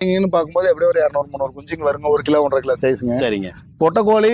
நீங்கன்னு பார்க்கும்போது எப்படியும் ஒரு இரநூறு முந்நூறு குஞ்சுங்க வருங்க. ஒரு கிலோ ஒன்றரை கிலோ சைஸுங்க சரிங்க. பொட்டைக்கோழி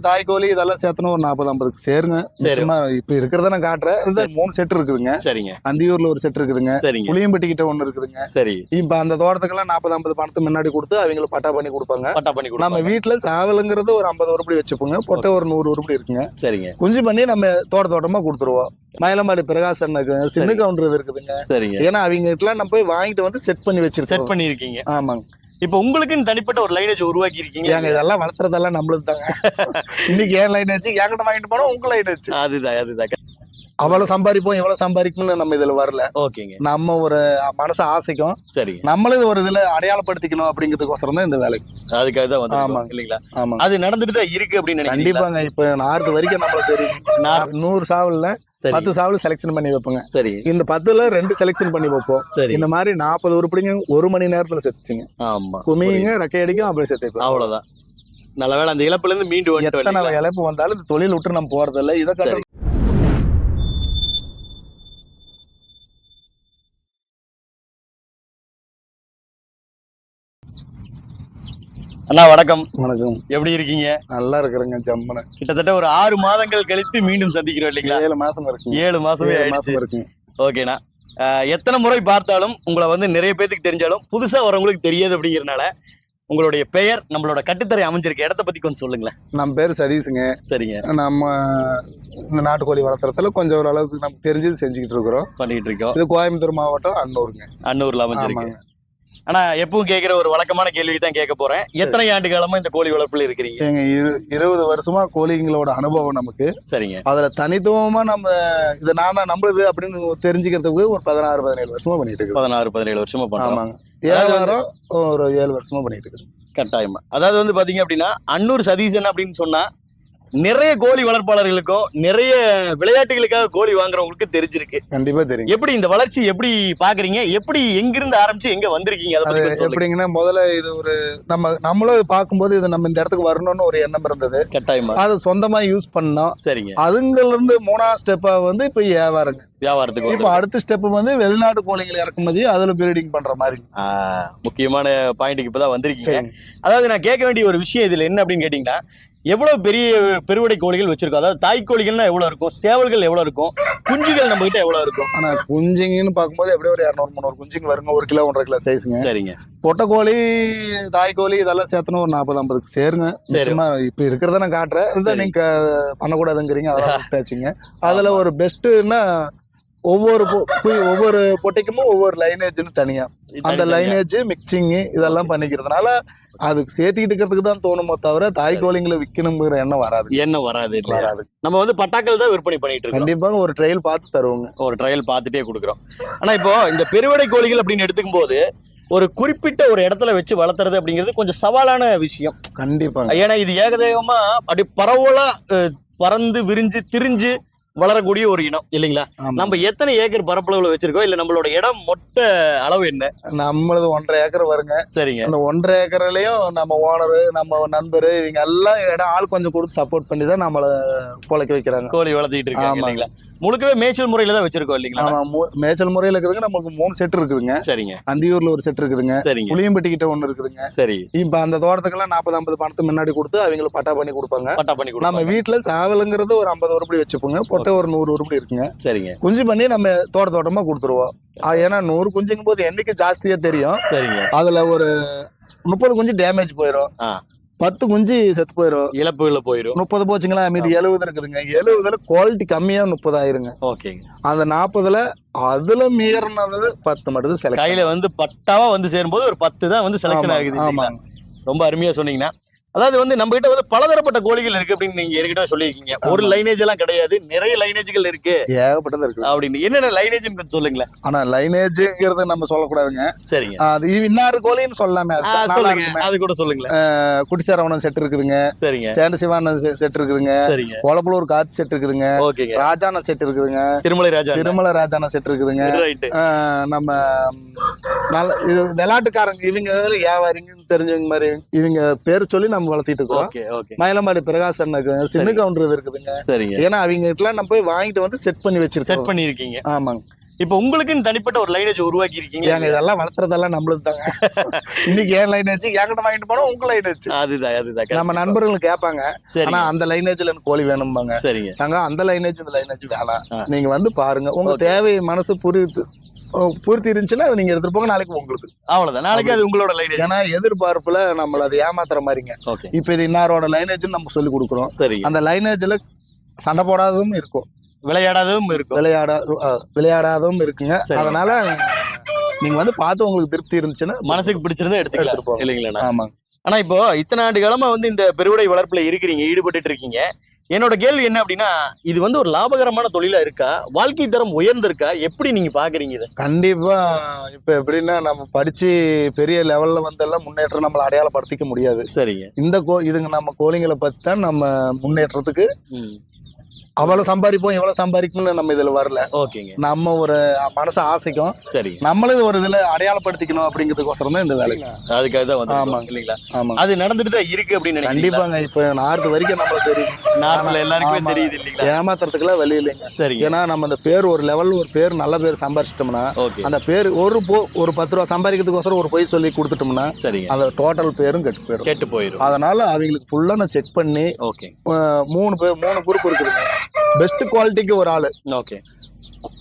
தாய் கோழி இதெல்லாம் சேர்த்தணும் ஒரு நாற்பது ஐம்பதுக்கு சேருங்க. சரி. நிச்சயமா இப்ப இருக்கிறத நான் காட்டுறேன். மூணு செட் இருக்குதுங்க. சரிங்க. அந்தியூர்ல ஒரு செட் இருக்குதுங்க. சரிங்க. புளியம்பட்டி கிட்ட ஒண்ணு இருக்குதுங்க. சரி. இப்ப அந்த தோட்டத்துக்கெல்லாம் நாற்பது ஐம்பது பணத்தை முன்னாடி கொடுத்து அவங்களுக்கு பட்டா பண்ணி கொடுப்பாங்க. பட்டா பண்ணி நம்ம வீட்டுல சாவலுங்கிறது ஒரு ஐம்பது உருப்படி வச்சுப்போங்க. பொட்டை ஒரு நூறு உருப்படி இருக்குங்க. சரிங்க. குஞ்சு பண்ணி நம்ம தோட்ட தோட்டமா கொடுத்துருவோம். மயிலம்பாடி பிரகாசன் இருக்குங்க சின்ன. கவுண்டர் இருக்குதுங்க. சரிங்க. ஏன்னா அவங்க நம்ம போய் வாங்கிட்டு வந்து செட் பண்ணி செட் வச்சிருக்கோம் பண்ணிருக்கீங்க ஆமாங்க. இப்போ உங்களுக்குன்னு தனிப்பட்ட ஒரு லைனேஜ் உருவாக்கி இருக்கீங்க ஏங்க இதெல்லாம் வளர்த்துறதெல்லாம் நம்மளுக்கு தாங்க இன்னைக்கு ஏன் லைன் வச்சு என்கிட்ட வாங்கிட்டு போனோம் உங்க லைன் வச்சு அதுதான் அதுதான். அவ்வளவு சம்பாதிப்போம் எவ்வளவு சம்பாதிக்கணும்னு நம்ம இதுல வரல. ஓகேங்க. நம்ம ஒரு மனசு ஆசைக்கும் சரிங்க. நம்மளும் ஒரு இதுல அடையாளப்படுத்திக்கணும் அப்படிங்கிறதுக்கோசரம் தான் இந்த வேலைக்கு அதுக்காக தான் வந்து ஆமாங்க. இல்லைங்களா? ஆமாங்க. அது நடந்துட்டு தான் இருக்கு அப்படின்னு கண்டிப்பாங்க இப்ப நார்த்து வரைக்கும் நம்மளுக்கு தெரியும். நூறு சாவல்ல சரி பத்து சாவல் செலெக்ஷன் பண்ணி வைப்போங்க. சரி. இந்த பத்துல ரெண்டு செலெக்ஷன் பண்ணி வைப்போம். சரி. இந்த மாதிரி நாற்பது உருப்படிங்க ஒரு மணி நேரத்துல செத்துச்சுங்க. ஆமா. குமிங்க ரெக்கை அடிக்கும் அப்படி செத்து அவ்வளவுதான். நல்ல வேளை அந்த இழப்புல இருந்து மீண்டு எத்தனை? இழப்பு வந்தாலும் இந்த தொழில் விட்டு நம்ம போறதில்ல. இதை அண்ணா வணக்கம். வணக்கம். எப்படி இருக்கீங்க? நல்லா இருக்கிறேங்க ஜம்முன்னு கிட்டத்தட்ட ஒரு ஆறு மாதங்கள் கழித்து மீண்டும் சந்திக்கிறோம் இல்லைங்களா? ஏழு மாசம் இருக்குங்க. ஏழு மாசமே ஏழு மாசம் இருக்குங்க. ஓகேண்ணா. எத்தனை முறை பார்த்தாலும் உங்களை வந்து நிறைய பேத்துக்கு தெரிஞ்சாலும் புதுசா வரவங்களுக்கு தெரியாது அப்படிங்கறனால உங்களுடைய பெயர் நம்மளோட கட்டுத்தரை அமைஞ்சிருக்க இடத்த பத்தி கொஞ்சம் சொல்லுங்களேன். நம்ம பேர் சதீஷுங்க. சரிங்க. நம்ம இந்த நாட்டுக்கோழி வளர்த்துறதுல கொஞ்சம் ஓரளவுக்கு நமக்கு தெரிஞ்சது செஞ்சுக்கிட்டு இருக்கிறோம். பண்ணிட்டு இருக்கோம். இது கோயம்புத்தூர் மாவட்டம் அன்னூருங்க. அன்னூர்ல அமைஞ்சிருக்கு. ஆனா எப்பவும் கேட்கிற ஒரு வழக்கமான கேள்வி தான் கேட்க போறேன். எத்தனை ஆண்டு காலமா இந்த கோழி வளர்ப்புல இருக்கிறீங்க? எங்க இருபது வருஷமா கோழிங்களோட அனுபவம் நமக்கு. சரிங்க. அதுல தனித்துவமா நம்ம இது நான் தான் நம்மளுது அப்படின்னு தெரிஞ்சுக்கிறதுக்கு ஒரு பதினாறு பதினேழு வருஷமா பண்ணிட்டு பதினாறு பதினேழு வருஷமா பண்றோம். ஆமாங்க. வியாபாரம் ஒரு ஏழு வருஷமா பண்ணிட்டு இருக்குது கட்டாயமா. அதாவது வந்து பாத்தீங்க அப்படின்னா அன்னூர் சதீசன் அப்படின்னு சொன்னா நிறைய கோழி வளர்ப்பாளர்களுக்கும் நிறைய விளையாட்டுகளுக்காக கோழி வாங்குறவங்களுக்கு தெரிஞ்சிருக்கு. கண்டிப்பா தெரியும். எப்படி இந்த வளர்ச்சி எப்படி பாக்குறீங்க? எப்படி எங்கிருந்து ஆரம்பிச்சு எங்க வந்திருக்கீங்க? அதை எப்படிங்கன்னா முதல்ல இது ஒரு நம்ம நம்மளும் பார்க்கும்போது இது நம்ம இந்த இடத்துக்கு வரணும்னு ஒரு எண்ணம் இருந்தது. கட்டாயமா. அது சொந்தமா யூஸ் பண்ணோம். சரிங்க. அதுங்கள்ல இருந்து மூணாவது ஸ்டெப்பா வந்து இப்ப வியாபாரங்க. வியாபாரத்துக்கு இப்ப அடுத்த ஸ்டெப் வந்து வெளிநாட்டு கோழிகள் இறக்குமதி அதுல பிரீடிங் பண்ற மாதிரி. முக்கியமான பாயிண்ட்டுக்கு இப்பதான் வந்திருக்கீங்க. அதாவது நான் கேட்க வேண்டிய ஒரு விஷயம் இதுல என்ன அப்படின்னு கேட்டீங்கன்னா எவ்வளவு பெரிய பெருவடை கோழிகள் வச்சிருக்கோம். அதாவது தாய் கோழிகள்னா எவ்வளவு இருக்கும்? சேவல்கள் எவ்வளவு இருக்கும்? குஞ்சுகள் நம்ம கிட்ட எவ்வளவு இருக்கும்? ஆனா குஞ்சுங்கன்னு பார்க்கும்போது எப்படியும் ஒரு இரநூறு முந்நூறு குஞ்சுங்க வருங்க. ஒரு கிலோ ஒன்றரை கிலோ சைஸுங்க சரிங்க. பொட்டைக்கோழி தாய் கோழி இதெல்லாம் சேர்த்தணும் ஒரு நாற்பது ஐம்பதுக்கு சேருங்க. சரி. நிச்சயமா இப்ப இருக்கிறத நான் காட்டுறேன். நீங்க பண்ணக்கூடாதுங்கிறீங்க அதெல்லாம் விட்டாச்சுங்க. அதுல ஒரு பெஸ்ட்னா ஒவ்வொரு ஒவ்வொரு பொட்டைக்கும் ஒவ்வொரு லைனேஜ்னு தனியா. அந்த லைனேஜ் மிக்சிங் இதெல்லாம் பண்ணிக்கிறதுனால அதுக்கு சேர்த்துக்கிட்டு இருக்கிறதுக்கு தான் தோணுமோ தவிர தாய் கோழிங்களை விற்கணுங்கிற எண்ணம் வராது. என்ன வராது? வராது. நம்ம வந்து பட்டாக்கள் தான் விற்பனை பண்ணிட்டு இருக்கோம் கண்டிப்பா ஒரு ட்ரையல் பார்த்து தருவோங்க. ஒரு ட்ரையல் பார்த்துட்டே கொடுக்குறோம். ஆனா இப்போ இந்த பெருவடை கோழிகள் அப்படின்னு எடுத்துக்கும் போது ஒரு குறிப்பிட்ட ஒரு இடத்துல வச்சு வளர்த்துறது அப்படிங்கிறது கொஞ்சம் சவாலான விஷயம். கண்டிப்பாங்க. ஏன்னா இது ஏகதேகமா அப்படி பரவலா அஹ், பறந்து விரிஞ்சு திரிஞ்சு வளரக்கூடிய ஒரு இனம் இல்லைங்களா. நம்ம எத்தனை ஏக்கர் பரப்பளவுல வச்சிருக்கோம்? இல்ல நம்மளோட இடம் மொத்த அளவு என்ன? நம்மளது ஒன்றரை ஏக்கர் வருங்க. சரிங்க. அந்த ஒன்றரை ஏக்கர்லயும் நம்ம ஓனரு நம்ம நண்பரு இவங்க எல்லாம் இடம் ஆள் கொஞ்சம் கொடுத்து சப்போர்ட் பண்ணி தான் நம்மள பொழைக்க வைக்கிறாங்க. கோழி வளர்த்திட்டு இருக்காங்க. இல்லைங்களா? முழுக்கவே மேய்ச்சல் முறையில தான் வச்சிருக்கோம் இல்லைங்களா? ஆமா மேய்ச்சல் முறையில இருக்குதுங்க. நமக்கு மூணு செட் இருக்குதுங்க. சரிங்க. அந்தியூர்ல ஒரு செட் இருக்குதுங்க. சரிங்க. புளியம்பட்டி கிட்ட ஒண்ணு இருக்குதுங்க. சரி. இப்ப அந்த தோட்டத்துக்கெல்லாம் நாற்பது ஐம்பது பணத்தை முன்னாடி கொடுத்து அவங்களுக்கு பட்டா பண்ணி கொடுப்பாங்க. பட்டா பண்ணி நம்ம வீட்டுல சாவலுங்கிறது ஒரு ஐம்பது உருப்படி வச்சுப்போங்க. பொட்டை ஒரு நூறு உருப்படி இருக்குங்க. சரிங்க. குஞ்சு பண்ணி நம்ம தோட்ட தோட்டமா கொடுத்துருவோம். ஏன்னா நூறு குஞ்சுங்கும் போது எண்ணிக்கை ஜாஸ்தியா தெரியும். சரிங்க. அதுல ஒரு முப்பது குஞ்சு டேமேஜ் போயிடும். பத்து குஞ்சு செத்து போயிடும் இழப்புகளை போயிடும் முப்பது போச்சுங்களா? மீதி எழுபது இருக்குதுங்க. எழுபதுல குவாலிட்டி கம்மியா முப்பதாயிருங்க. ஓகேங்க. அந்த நாற்பதுல அதுல மீறினது பத்து மட்டும் கையில வந்து பட்டாவா வந்து சேரும்போது ஒரு பத்து தான் வந்து செலெக்ஷன் ஆகுது? ஆமாங்க. ரொம்ப அருமையா சொன்னீங்கன்னா. அதாவது வந்து நம்ம கிட்ட வந்து பலதரப்பட்ட கோழிகள் இருக்கு அப்படின்னு நீங்க ஏற்கனவே சொல்லியிருக்கீங்க. ஒரு. லைனேஜ் எல்லாம் கிடையாது. நிறைய லைனேஜ்கள் இருக்கு. ஏகப்பட்டது இருக்குது அப்படின்னு. என்னென்ன லைனேஜ் சொல்லுங்களேன். ஆனா லைனேஜ்ங்கிறது நம்ம சொல்லக்கூடாதுங்க. சரிங்க. அது இவ் இன்னாறு கோழின்னு சொல்லாமே சொல்லுங்க. அது கூட சொல்லுங்களேன். குடிசாரவணம் செட் இருக்குதுங்க. சரிங்க. சேண்ட சிவான செட் இருக்குதுங்க. சரிங்க. கொலப்புலூர் காத்து செட் இருக்குதுங்க. ஓகேங்க. ராஜான செட் இருக்குதுங்க. திருமலை ராஜா திருமல ராஜான செட் இருக்குதுங்க. நம்ம நல்ல இது விளையாட்டுக்காரங்க இவங்க வியாபாரிங்க தெரிஞ்சவங்க மாதிரி இவங்க பேர் சொல்லி நம்ம வளர்த்திட்டு இருக்கிறோம். Okay okay. மயிலம்பாடி பிரகாசன் இருக்குதுங்க சின்ன. கவுண்டர் இருக்குதுங்க. சரிங்க. ஏன்னா அவங்க கிட்ட நம்ம போய் வாங்கிட்டு வந்து செட் பண்ணி செட் வச்சிருக்கோம் பண்ணிருக்கீங்க ஆமாங்க. இப்போ உங்களுக்குன்னு தனிப்பட்ட ஒரு லைனேஜ் உருவாக்கி இருக்கீங்க ஏங்க இதெல்லாம் வளர்த்துறதெல்லாம் நம்மளுக்கு தாங்க. இன்னைக்கு ஏன் லைனேஜ் என்கிட்ட வாங்கிட்டு போனா உங்க லைனேஜ் அதுதான் அதுதான் நம்ம. நண்பர்கள் கேட்பாங்க. ஆனா அந்த லைனேஜ்ல எனக்கு கோழி வேணும்பாங்க. சரிங்க. நாங்க அந்த லைனேஜ் இந்த லைனேஜ் வேணாம். நீங்க வந்து பாருங்க. உங்க. தேவை மனசு புரியுது. பூர்த்தி இருந்துச்சுன்னா அதை நீங்க எடுத்துட்டு போங்க நாளைக்கு உங்களுக்கு. அவ்வளவுதான். நாளைக்கு அது உங்களோட லைனேஜ் ஏன்னா எதிர்பார்ப்புல நம்மள அதை ஏமாத்துற மாதிரிங்க ஓகே இப்ப இது இன்னாரோட லைனேஜ் நம்ம சொல்லி கொடுக்குறோம். சரிங்க. அந்த லைனேஜ்ல சண்டை போடாததும் இருக்கும். விளையாடாததும் இருக்கும். விளையாட விளையாடாததும் இருக்குங்க. சரி. அதனால நீங்க வந்து பார்த்து உங்களுக்கு திருப்தி இருந்துச்சுன்னா மனசுக்கு பிடிச்சிருந்தா எடுத்துக்கலாம். இல்லைங்களா? ஆமாங்க. ஆனா இப்போ இத்தனை ஆண்டு காலமா வந்து இந்த பெருவிடை வளர்ப்புல இருக்கிறீங்க ஈடுபட்டுட்டு இருக்கீங்க. என்னோட கேள்வி என்ன அப்படின்னா இது வந்து ஒரு லாபகரமான தொழிலா இருக்கா? வாழ்க்கை தரம் உயர்ந்திருக்கா? எப்படி நீங்க பாக்குறீங்க இதை? கண்டிப்பா. இப்ப எப்படின்னா நம்ம படிச்சு பெரிய லெவல்ல வந்தெல்லாம் முன்னேற்றம் நம்மள அடையாளப்படுத்திக்க முடியாது. சரிங்க. இந்த கோ இதுங்க நம்ம கோழிங்களை பத்தி தான் நம்ம முன்னேற்றத்துக்கு ம் அவ்வளவு சம்பாதிப்போம் எவ்வளவு சம்பாதிக்கணும்னு நம்ம இதுல வரல. ஓகேங்க. நம்ம ஒரு மனசு ஆசைக்கும் சரிங்க. நம்மளும் ஒரு இதுல அடையாளப்படுத்திக்கணும் அப்படிங்கிறதுக்கோசரம் தான் இந்த வேலை அதுக்காக தான் வந்து ஆமாங்க. இல்லைங்களா? ஆமா அது நடந்துட்டு தான் இருக்கு அப்படின்னு கண்டிப்பாங்க. இப்ப நார்த்து வரைக்கும் நம்மளுக்கு தெரியும். நார்மல எல்லாருக்குமே. தெரியுது இல்லைங்களா? ஏமாத்துறதுக்குலாம் வெளி இல்லைங்க. சரிங்க. ஏன்னா நம்ம அந்த பேர் ஒரு லெவல் ஒரு பேர் நல்ல பேர் சம்பாரிச்சிட்டோம்னா அந்த பேர் ஒரு போ ஒரு பத்து ரூபா சம்பாதிக்கிறதுக்கோசரம் ஒரு பொய் சொல்லி கொடுத்துட்டோம்னா சரிங்க. அந்த டோட்டல் பேரும் கெட்டு போயிடும் கெட்டு போயிரும். அதனால அவங்களுக்கு ஃபுல்லா நான் செக் பண்ணி ஓகே. மூணு பேர் மூணு குரூப் இருக்குதுங்க. பெஸ்ட் குவாலிட்டிக்கு ஒரு ஆளு. ஓகே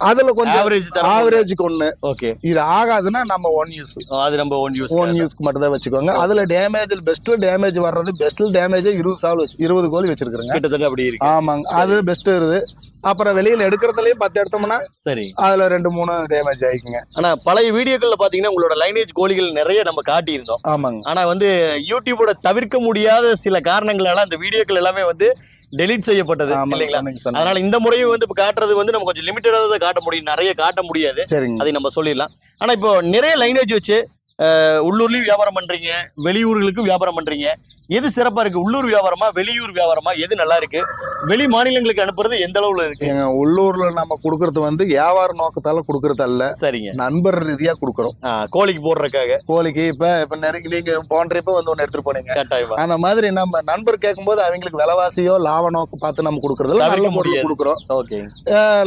அதுல கொஞ்சம் ஆவரேஜ் ஆவரேஜுக்கு ஒண்ணு. ஓகே இது ஆகாதுன்னா நம்ம ஒன் யூஸ் அது நம்ம ஓன் யூஸ் ஓன் யூஸ்க்கு மட்டும் தான் வச்சுக்கோங்க. அதுல டேமேஜ் பெஸ்ட்ல டேமேஜ் வர்றது பெஸ்ட்ல டேமேஜ் இருபது சால் வச்சு இருபது கோழி வச்சிருக்கிறேங்க. கிட்டத்தட்ட அப்படி இருக்கு. ஆமாங்க. அது பெஸ்ட் இருக்குது அப்புறம் வெளியில எடுக்கிறதுலயும் பத்து எடுத்தோம்னா சரி. அதுல ரெண்டு மூணு டேமேஜ் ஆயிக்குங்க. ஆனா பழைய வீடியோக்கள்ல பாத்தீங்கன்னா உங்களோட லைனேஜ் கோழிகள் நிறைய நம்ம காட்டியிருந்தோம். ஆமாங்க. ஆனா வந்து யூடியூபோட தவிர்க்க முடியாத சில காரணங்களால அந்த வீடியோக்கள் எல்லாமே வந்து டெலீட் செய்யப்பட்டது இல்லைங்களா. அதனால இந்த முறையும் வந்து இப்ப காட்டுறது வந்து நம்ம கொஞ்சம் லிமிட்டடாக தான் காட்ட முடியும். நிறைய காட்ட முடியாது. சரிங்க. அதை நம்ம சொல்லிடலாம். ஆனா இப்போ நிறைய லைனேஜ் வச்சு உள்ளூர்லயும் வியாபாரம் பண்றீங்க வெளியூர்களுக்கும் வியாபாரம் பண்றீங்க. எது சிறப்பா இருக்கு? உள்ளூர் வியாபாரமா வெளியூர் வியாபாரமா? எது நல்லா இருக்கு? வெளி மாநிலங்களுக்கு அனுப்புறது எந்த அளவுல இருக்கு? எங்க உள்ளூர்ல நம்ம கொடுக்கறது வந்து வியாபார நோக்கத்தால கொடுக்கறது அல்ல. சரிங்க. நண்பர் ரீதியா கொடுக்குறோம். கோழிக்கு போடுறதுக்காக. கோழிக்கு இப்ப இப்ப நிறைய நீங்க போன்றப்ப வந்து ஒண்ணு எடுத்துட்டு போனீங்க. கட்டாயமா அந்த மாதிரி நம்ம நண்பர் கேட்கும்போது அவங்களுக்கு விலைவாசியோ லாப நோக்கம் பார்த்து நம்ம கொடுக்கறதுல நல்ல முடியாது. கொடுக்குறோம். ஓகே.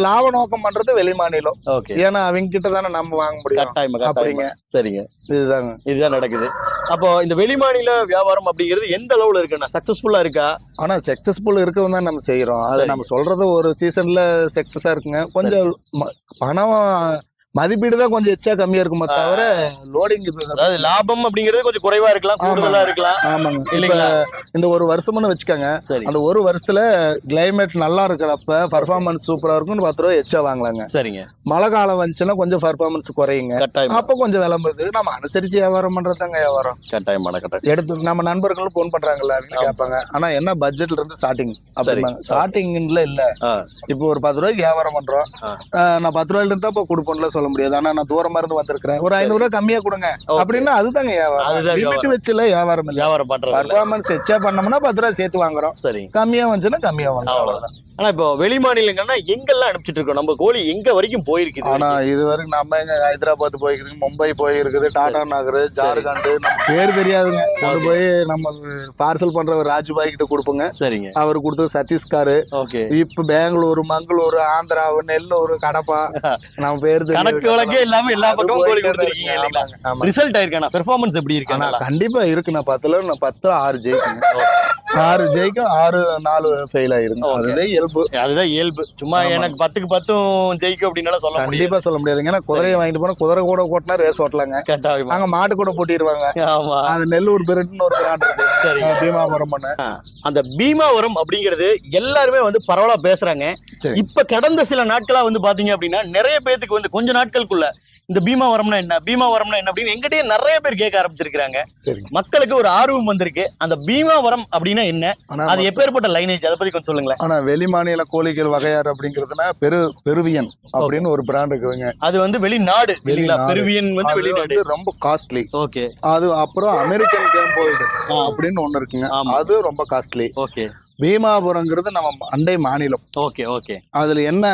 லாப நோக்கம் பண்றது வெளி மாநிலம். ஓகே. ஏன்னா அவங்க கிட்ட தானே நம்ம வாங்க முடியும். கட்டாயமா அப்படிங்க. சரிங்க. இதுதாங்க. இதுதான் நடக்குது. அப்போ இந்த வெளிமாநில வியாபாரம் அப்படிங்கிறது எந்த அளவுல இருக்குண்ணா சக்சஸ்ஃபுல்லா இருக்கா? ஆனா சக்சஸ்ஃபுல் இருக்கவும் தான் நம்ம செய்யறோம் அது. நம்ம சொல்றது ஒரு சீசன்ல சக்சஸா இருக்குங்க. கொஞ்சம் பணம் மதிப்பீடு தான் கொஞ்சம் எச்சா கம்மியா இருக்குமே தவிர லோடிங் அதாவது லாபம் அப்படிங்கிறது கொஞ்சம் குறைவா இருக்கலாம். கூடுதலா இருக்கலாம். ஆமாங்க. இல்லைங்களா? இந்த ஒரு வருஷம்னு வச்சுக்கோங்க அந்த ஒரு வருஷத்துல கிளைமேட் நல்லா இருக்கிறப்ப பர்ஃபார்மன்ஸ் சூப்பரா இருக்கும்னு பத்து ரூபா எச்சா வாங்கலாங்க. சரிங்க. மழை காலம் வந்துச்சுன்னா கொஞ்சம் பர்ஃபார்மன்ஸ் குறையுங்க. அப்ப கொஞ்சம் விளம்புது நம்ம அனுசரிச்சு வியாபாரம் பண்றதுதாங்க வியாபாரம். கட்டாயமான கட்டாயம். எடுத்து நம்ம நண்பர்களும் போன் பண்றாங்கல்ல கேட்பாங்க. ஆனா என்ன பட்ஜெட்ல இருந்து ஸ்டார்டிங் அப்படிம்பாங்க. ஸ்டார்டிங்ல இல்ல. இப்போ ஒரு பத்து ரூபாய்க்கு வியாபாரம் பண்றோம். நான் பத்து ரூபாயில இருந்தா இப்போ கொடுப்போம்ல சொல்ல முடியாது. ஆனா நான் தூரமா இருந்து வந்திருக்கிறேன். ஒரு ஐநூறு ரூபாய் கம்மியா கொடுங்க. அப்படின்னா அதுதாங்க வியாபாரம். லிமிட் வச்சுல வியாபாரம் இல்ல. வியாபாரம் பண்றது. பர்ஃபார்மன்ஸ் எச்சா பண்ணோம்னா பத்து ரூபாய் சேர்த்து வாங்குறோம். சரிங்க கம்மியா வந்துச்சுன்னா கம்மியா வாங்குறோம். அவ்வளவுதான் ஆனா இப்போ வெளி மாநிலங்கள்னா எங்கெல்லாம் அனுப்பிச்சிட்டு இருக்கோம்? நம்ம கோழி எங்க வரைக்கும் போயிருக்குது? ஆனா இது வரைக்கும் நம்ம எங்க ஹைதராபாத் போயிருக்குது மும்பை போயிருக்குது டாடா நகர் ஜார்க்கண்ட் நம்ம பேர் தெரியாதுங்க. கொண்டு போய் நம்ம பார்சல் பண்ற ராஜுபாய் கிட்ட கொடுப்போங்க. சரிங்க. அவர் கொடுத்தது சத்தீஸ்காரு. ஓகே. இப்ப பெங்களூரு மங்களூரு ஆந்திரா நெல்லூர் கடப்பா. நம்ம பேர் தெரியாது. கணக்கு வழக்கே இல்லாம எல்லா பக்கமும் கோழி கொடுத்துருக்கீங்க. இல்லைங்களா. ரிசல்ட் ஆயிருக்கானா பெர்ஃபார்மன்ஸ் எப்படி இருக்கு? கண்டிப்பா இருக்கு. நான் பத்துல நான் பத்து ஆறு ஜெயிக்குங்க ஆறு ஜெயிக்கும் ஆறு நாலு ஃபெயில் Okay. அதுதான் இயல்பு. அதுதான் இயல்பு. சும்மா. எனக்கு பத்துக்கு பத்தும் ஜெயிக்கும் அப்படின்னால சொல்ல கண்டிப்பா சொல்ல முடியாதுங்க ஏன்னா குதிரையை வாங்கிட்டு போனா குதிரை கூட ஓட்டினா ரேஸ் ஓட்டலாங்க. அங்க மாட்டு கூட போட்டிடுவாங்க ஆமா. அது நெல்லூர் பெருட்டுன்னு ஒரு சரி. பீமாபுரம் பண்ண அந்த பீமாவரம் அப்படிங்கிறது எல்லாருமே வந்து பரவலா பேசுறாங்க. இப்ப கடந்த சில நாட்களா வந்து பாத்தீங்க அப்படின்னா நிறைய பேத்துக்கு வந்து கொஞ்ச நாட்களுக்குள்ள இந்த பீமாவரம்னா என்ன பீமாவரம்னா என்ன அப்படின்னு எங்கிட்டயே நிறைய பேர் கேட்க ஆரம்பிச்சிருக்காங்க சரி. மக்களுக்கு ஒரு ஆர்வம் வந்திருக்கு. அந்த பீமாவரம் அப்படின்னா என்ன? அது எப்பேற்பட்ட லைனேஜ் அதை பத்தி கொஞ்சம் சொல்லுங்களேன். ஆனா வெளி மாநில கோழிகள் வகையாறு அப்படிங்கிறதுனா பெரு பெருவியன் அப்படின்னு ஒரு பிராண்ட் இருக்குதுங்க. அது வந்து வெளிநாடு. பெருவியன் வந்து வெளிநாடு. ரொம்ப காஸ்ட்லி ஓகே அது அப்புறம் அமெரிக்கன் கேம்போய்டு அப்படின்னு ஒண்ணு இருக்குங்க. அது ரொம்ப காஸ்ட்லி ஓகே பீமாபுரங்கிறது நம்ம அண்டை மாநிலம். Okay okay. அதுல என்ன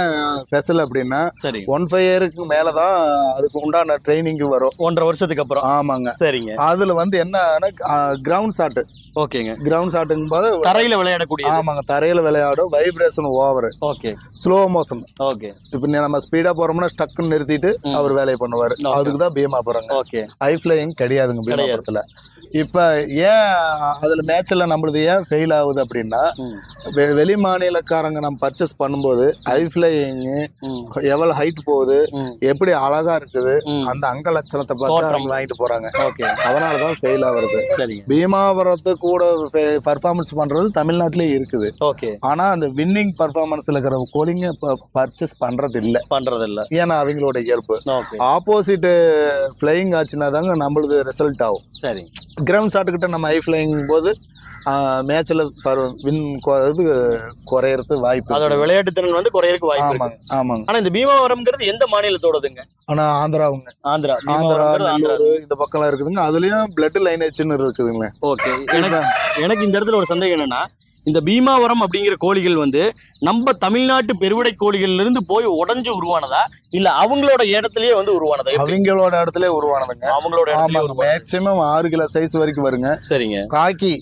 ஸ்பெஷல் அப்படின்னா சரி. ஒன் ஃபைவ் இயருக்கு மேலதான் அதுக்கு உண்டான ட்ரைனிங் வரும். ஒன்றரை வருஷத்துக்கு அப்புறம். ஆமாங்க. சரிங்க. அதுல வந்து என்ன கிரவுண்ட் ஷாட் ஓகேங்க. கிரவுண்ட் ஷாட்டுங்கும் போது தரையில விளையாடக்கூடிய ஆமாங்க தரையில விளையாடும் vibration over okay. Slow motion okay. இப்ப நம்ம ஸ்பீடா போறோம்னா ஸ்டக்குன்னு நிறுத்திட்டு. அவர் வேலையை பண்ணுவாரு. அதுக்கு தான் பீமாபுரங்க ஓகே. ஹை ஃபிளையிங் கிடையாதுங்க கிடையாது. பீமாபுரத்துல. இப்ப ஏன் அதுல மேட்ச்ல நம்மளது ஏன் ஃபெயில் ஆகுது அப்படின்னா வெளி மாநிலக்காரங்க நம்ம பர்ச்சேஸ் பண்ணும்போது ஹை ஃபிளையிங் ம். எவ்வளவு ஹைட் போகுது. எப்படி அழகா இருக்குது. அந்த அங்க லட்சணத்தை பார்த்து. அவங்க வாங்கிட்டு போறாங்க. ஓகே. அதனாலதான் ஃபெயில் ஆகுறது. சரிங்க. பீமாபுரத்து கூட பர்ஃபார்மன்ஸ் பண்றது தமிழ்நாட்டிலேயே இருக்குது. ஓகே. ஆனா அந்த வின்னிங் பர்ஃபார்மன்ஸ்ல இருக்கிற கோலிங்க பர்ச்சேஸ் பண்றது இல்ல பண்றது இல்ல ஏன்னா அவங்களோட இயல்பு. ஆப்போசிட் ஃபிளையிங் ஆச்சுன்னா தாங்க நம்மளுது ரிசல்ட் ஆகும். சரி. கிரவுண்ட் ஷாட்டுக்கிட்ட நம்ம ஹை ஃபிளைங் போது மேட்ச்ல வின் இது குறையறது வாய்ப்பு அதோட. விளையாட்டு திறன் வந்து குறையறதுக்கு வாய்ப்பு ஆமாங்க ஆமாங்க. ஆனா இந்த பீமாவரம்ங்கிறது எந்த மாநிலத்தோடதுங்க? ஆனா ஆந்திராவுங்க. ஆந்திரா ஆந்திரா நெல்லூர் இந்த பக்கம்லாம் இருக்குதுங்க. அதுலயும் பிளட் லைனேஜ்னு இருக்குதுங்க ஓகே எனக்கு எனக்கு இந்த இடத்துல ஒரு சந்தேகம் என்னன்னா இந்த பீமாவரம் அப்படிங்கிற கோழிகள் வந்து நம்ம தமிழ்நாட்டு பெருவிடை கோழிகள்ல இருந்து போய் உடைஞ்சு உருவானதா? இல்ல அவங்களோட இடத்துலயே வந்து உருவானதா? அவங்களோட இடத்துல உருவானதுங்க. அவங்களோட. மேக்சிமம் ஆறு கிலோ சைஸ் வரைக்கும் வருங்க. சரிங்க. காக்கி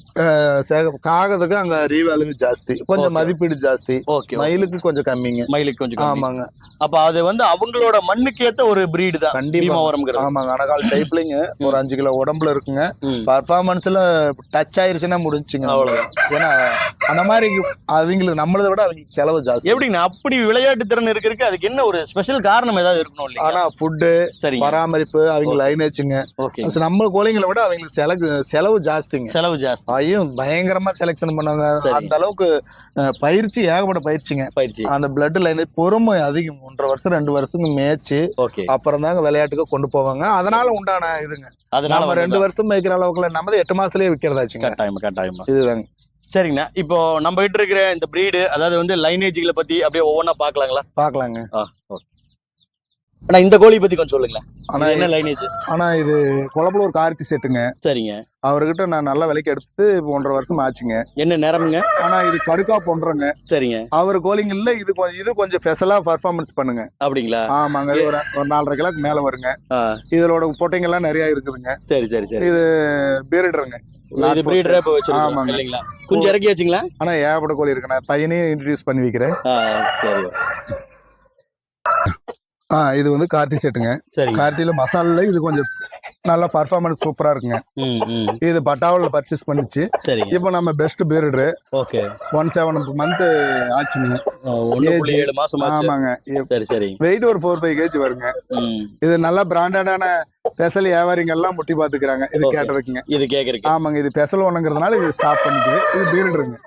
காகத்துக்கு அங்க ரீவேல்யூ ஜாஸ்தி. கொஞ்சம். மதிப்பீடு ஜாஸ்தி. ஓகே மயிலுக்கு கொஞ்சம் கம்மிங்க. மயிலுக்கு கொஞ்சம். ஆமாங்க. அப்ப அது வந்து அவங்களோட மண்ணுக்கு ஏத்த ஒரு பிரீடு தான். கண்டிப்பா. பீமாவரம்ங்கிறது. ஆமாங்க. அனகால் டைப்லிங்க ஒரு அஞ்சு கிலோ உடம்புல இருக்குங்க. பர்ஃபார்மன்ஸ்ல டச் ஆயிருச்சுன்னா முடிஞ்சுங்க அவ்வளவுதான். ஏன்னா அந்த மாதிரி அவங்களுக்கு நம்மளதை விட அவங்களுக்கு செலவு ஜாஸ்தி. எப்படிங்க? அப்படி விளையாட்டு திறன் இருக்கிறதுக்கு அதுக்கு என்ன ஒரு ஸ்பெஷல் காரணம் ஏதாவது இருக்கணும் இல்லையா ஆனா ஃபுட்டு சரிங்க. பராமரிப்பு அவங்க. லைனேஜுங்க ஓகே. நம்ம கோழிங்களை விட அவங்களுக்கு செலவு செலவு ஜாஸ்திங்க. செலவு ஜாஸ்தி. ஐயும் பயங்கரமா செலெக்ஷன் பண்ணாங்க சரி. அந்த அளவுக்கு பயிற்சி ஏகப்பட்ட பயிற்சிங்க. பயிற்சி. அந்த பிளட் லைன் பொறுமை அதிகம். ஒன்றரை வருஷம் ரெண்டு வருஷத்துக்கு மேய்ச்சி ஓகே. அப்புறம் தாங்க விளையாட்டுக்கு கொண்டு போவாங்க. அதனால உண்டான இதுங்க. அதனால ரெண்டு வருஷம் மேய்க்கிற அளவுக்கு நம்ம எட்டு மாசத்துலயே விக்கிறதாச்சுங்க. கட்டாயமா கட்டாயமா. இதுதாங்க. சரிங்கண்ணா. இப்போ நம்ம கிட்ட இருக்கிற இந்த பிரீடு அதாவது வந்து லைனேஜ்களை பத்தி அப்படியே ஒவ்வொன்றா பார்க்கலாங்களா? பாக்கலாங்க ஆனா இந்த கோழி பத்தி கொஞ்சம் சொல்லுங்களேன். ஆனா என்ன லைனேஜ் ஆனா இது குளப்பலூர் கார்த்தி செட்டுங்க சரிங்க. அவர்கிட்ட நான் நல்ல விலைக்கு எடுத்து இப்போ ஒன்றரை வருஷம் ஆச்சுங்க. என்ன நேரம்ங்க ஆனா இது கடுக்கா பொண்ணுறங்க சரிங்க. அவர் கோலிங் இல்ல இது கொஞ்சம் இது கொஞ்சம் ஸ்பெஷலா பர்ஃபார்மன்ஸ் பண்ணுங்க. அப்படிங்களா? ஆமாங்க இது ஒரு ஒரு நாலரை கிலோக்கு மேல வருங்க. இதோட பொட்டைங்க எல்லாம் நிறைய இருக்குதுங்க. சரி சரி சரி. இது பீரிடுறங்க இது பிரீடரே இப்போ வச்சிருக்கோம் ஆமாங்க. இல்லைங்களா? கொஞ்சம் இறக்கியாச்சுங்களா? ஆனா ஏகப்பட்ட கோழி இருக்கு நான் பையனையும் இன்ட்ரடியூஸ் பண்ணி வைக்கிறேன். சரி. ஆ இது வந்து கார்த்தி செட்டுங்க. கார்த்தியில மசாலில் இது கொஞ்சம் நல்ல பர்ஃபார்மன்ஸ் சூப்பரா இருக்குங்க. இது பட்டாவில் பர்ச்சேஸ் பண்ணிச்சு. இப்போ நம்ம best breeder okay. One seven month ஆச்சுங்க. ஏழு மாசம் ஆமாங்க. சரி சரி. வெயிட் ஒரு ஃபோர் ஃபைவ் கேஜி வருங்க. இது நல்லா பிராண்டடான ஸ்பெஷல் வியாபாரிங்க எல்லாம் முட்டி பாத்துக்கிறாங்க இது Okay. கேட்டதுக்குங்க. இது கேக்குறீங்க ஆமாங்க. இது ஸ்பெஷல் ஒண்ணுங்கிறதுனால இது ஸ்டாப் பண்ணிக்குது. இது பீரிடருங்க